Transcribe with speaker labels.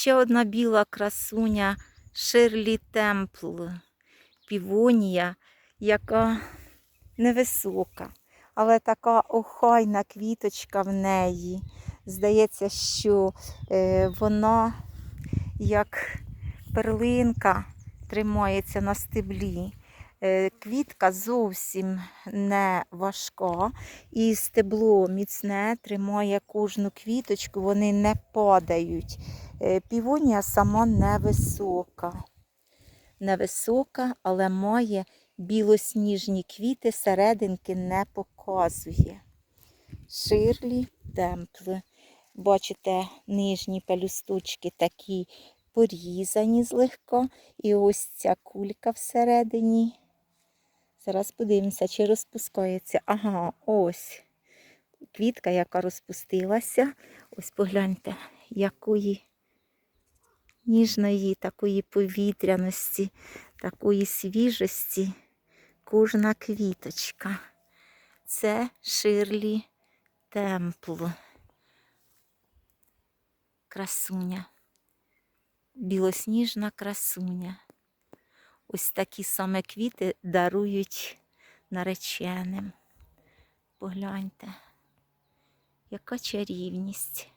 Speaker 1: Ще одна біла красуня Ширлі Темпл, півонія, яка невисока, але така охайна квіточка в неї. Здається, що е, вона як перлинка тримається на стеблі. Е, Квітка зовсім не важка, і стебло міцне тримає кожну квіточку, вони не падають. Е, Півонія сама невисока. Невисока, але має білосніжні квіти, серединки не показує. Ширлі темпли. Бачите, нижні пелюсточки такі порізані злегка. І ось ця кулька всередині. Зараз подивимося, чи розпускається. Ага, ось квітка, яка розпустилася. Ось погляньте, якої ніжної, такої повітряності, такої свіжості кожна квіточка. Це Ширлі Темпл. Красуня. Білосніжна красуня. Ось такі саме квіти дарують нареченим. Погляньте, яка чарівність.